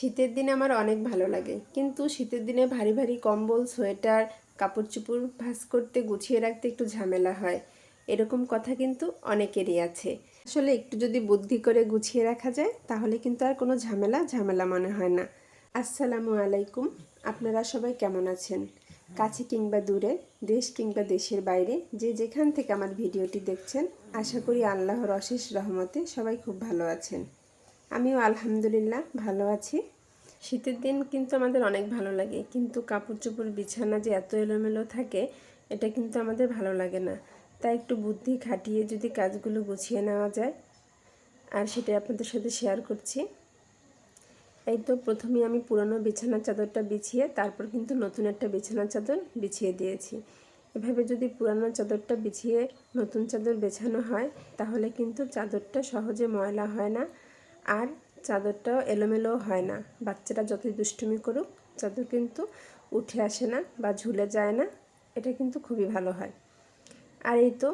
শীতের দিনে আমার অনেক ভালো লাগে। কিন্তু শীতের দিনে ভারী ভারী কম্বল, সোয়েটার, কাপড় চোপড় ভাঁজ করতে, গুছিয়ে রাখতে একটু ঝামেলা হয়। এরকম কথা কিন্তু অনেকেরই আছে। আসলে একটু যদি বুদ্ধি করে গুছিয়ে রাখা যায়, তাহলে কিন্তু আর কোনো ঝামেলা ঝামেলা মনে হয় না। আসসালামু আলাইকুম। আপনারা সবাই কেমন আছেন? কাছে কিংবা দূরে, দেশ কিংবা দেশের বাইরে, যে যেখান থেকে আমার ভিডিওটি দেখছেন, আশা করি আল্লাহর অশেষ রহমতে সবাই খুব ভালো আছেন। আমিও আলহামদুলিল্লাহ ভালো আছি। শীতের দিন কিন্তু আমাদের অনেক ভালো লাগে, কিন্তু কাপড় চোপড় বিছানা যে এত এলোমেলো থাকে, এটা কিন্তু আমাদের ভালো লাগে না। তাই একটু বুদ্ধি খাটিয়ে যদি কাজগুলো গুছিয়ে নেওয়া যায়, আর সেটা আপনাদের সাথে শেয়ার করছি। এই তো প্রথমে আমি পুরনো বিছানার চাদরটা বিছিয়ে, তারপর কিন্তু নতুন একটা বিছানার চাদর বিছিয়ে দিয়েছি। এভাবে যদি পুরানো চাদরটা বিছিয়ে নতুন চাদর বেছানো হয়, তাহলে কিন্তু চাদরটা সহজে ময়লা হয় না আর চাদরটাও এলোমেলোও হয় না। বাচ্চারা যতই দুষ্টুমি করুক, চাদর কিন্তু উঠে আসে না বা ঝুলে যায় না। এটা কিন্তু খুবই ভালো হয়। আর এই তো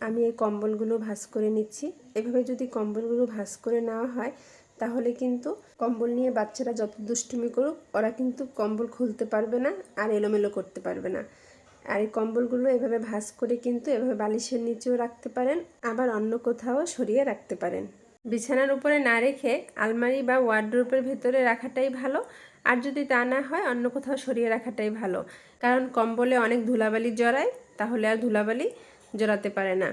আমি এই কম্বলগুলো ভাঁজ করে নিচ্ছি। এভাবে যদি কম্বলগুলো ভাঁজ করে নেওয়া হয়, তাহলে কিন্তু কম্বল নিয়ে বাচ্চারা যত দুষ্টুমি করুক, ওরা কিন্তু কম্বল খুলতে পারবে না আর এলোমেলো করতে পারবে না। আর এই কম্বলগুলো এভাবে ভাঁজ করে কিন্তু এভাবে বালিশের নিচেও রাখতে পারেন, আবার অন্য কোথাও সরিয়ে রাখতে পারেন। বিছানার উপরে না রেখে আলমারি বা ওয়ার্ড্রোপের ভেতরে রাখাটাই ভালো। আর যদি তা না হয়, অন্য কোথাও সরিয়ে রাখাটাই ভালো। কারণ কম্বলে অনেক ধুলাবালি জড়ায়, তাহলে আর ধুলাবালি জড়াতে পারে না।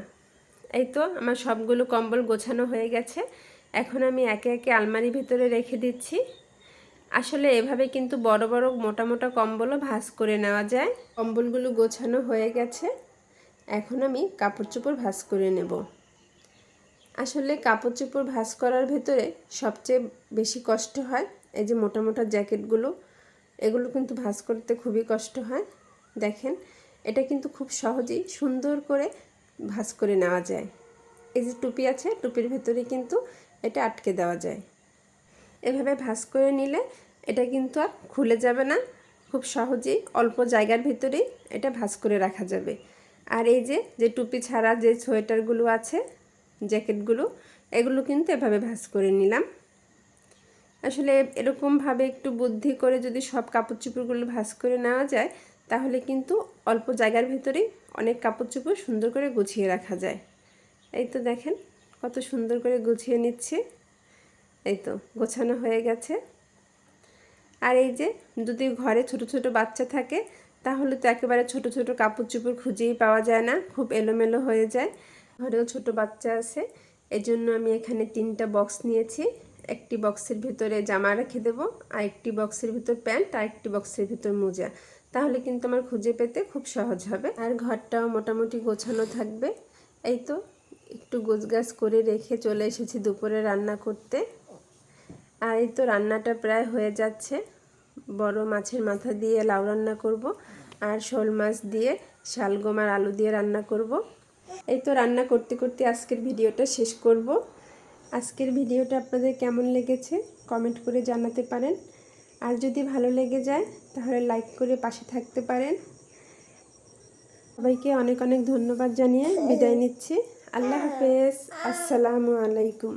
এই তো আমার সবগুলো কম্বল গোছানো হয়ে গেছে। এখন আমি একে একে আলমারির ভিতরে রেখে দিচ্ছি। আসলে এভাবে কিন্তু বড় বড় মোটা মোটা কম্বলও ভাঁজ করে নেওয়া যায়। কম্বলগুলো গোছানো হয়ে গেছে। এখন আমি কাপড় চোপড় ভাঁজ করে নেব। আসলে কাপড় চোপড় ভাঁজ করার ভেতরে সবচেয়ে বেশি কষ্ট হয়, এই যে মোটা মোটা জ্যাকেটগুলো, এগুলো কিন্তু ভাঁজ করতে খুবই কষ্ট হয়। দেখেন, এটা কিন্তু খুব সহজেই সুন্দর করে ভাঁজ করে নেওয়া যায়। এই যে টুপি আছে, টুপির ভেতরে কিন্তু এটা আটকে দেওয়া যায়। এভাবে ভাঁজ করে নিলে এটা কিন্তু আর খুলে যাবে না, খুব সহজেই অল্প জায়গার ভিতরেই এটা ভাঁজ করে রাখা যাবে। আর এই যে যে টুপি ছাড়া যে সোয়েটারগুলো আছে জ্যাকেটগুলো, এগুলো কিন্তু এভাবে ভাঁজ করে নিলাম। আসলে এরকমভাবে একটু বুদ্ধি করে যদি সব কাপড় চোপড়গুলো ভাঁজ করে নেওয়া যায়, তাহলে কিন্তু অল্প জায়গার ভিতরেই অনেক কাপড় চোপড় সুন্দর করে গুছিয়ে রাখা যায়। এই তো দেখেন কত সুন্দর করে গুছিয়ে নিচ্ছে। এই তো গোছানো হয়ে গেছে। আর এই যে যদি ঘরে ছোট ছোট বাচ্চা থাকে, তাহলে তো একেবারে ছোট ছোট কাপড় চোপড় খুঁজেই পাওয়া যায় না, খুব এলোমেলো হয়ে যায়। ঘরেও ছোট বাচ্চা আছে। এজন্য আমি এখানে তিনটা বক্স নিয়েছি। একটি বক্সের ভিতরে জামা রেখে দেবো আর একটি বক্সের ভিতর প্যান্ট আর একটি বক্সের ভিতর মোজা। তাহলে কিন্তু আমার খুঁজে পেতে খুব সহজ হবে। আর ঘরটাও মোটামুটি গোছানো থাকবে। এই তো, একটু গোছগাছ করে রেখে চলে এসেছি দুপুরে রান্না করতে। আর এই তো রান্নাটা প্রায় হয়ে যাচ্ছে। বড় মাছের মাথা দিয়ে লাউ রান্না করব, আর শোল মাছ দিয়ে শালগম আর আলু দিয়ে রান্না করব। এই তো রান্না করতে করতে আজকের ভিডিওটা শেষ করব। আজকের ভিডিওটা আপনাদের কেমন লেগেছে কমেন্ট করে জানাতে পারেন। আর যদি ভালো লেগে যায়, তাহলে লাইক করে পাশে থাকতে পারেন। সবাইকে অনেক অনেক ধন্যবাদ জানিয়ে বিদায় নিচ্ছি। আল্লাহ হাফেজ। আসসালামু আলাইকুম।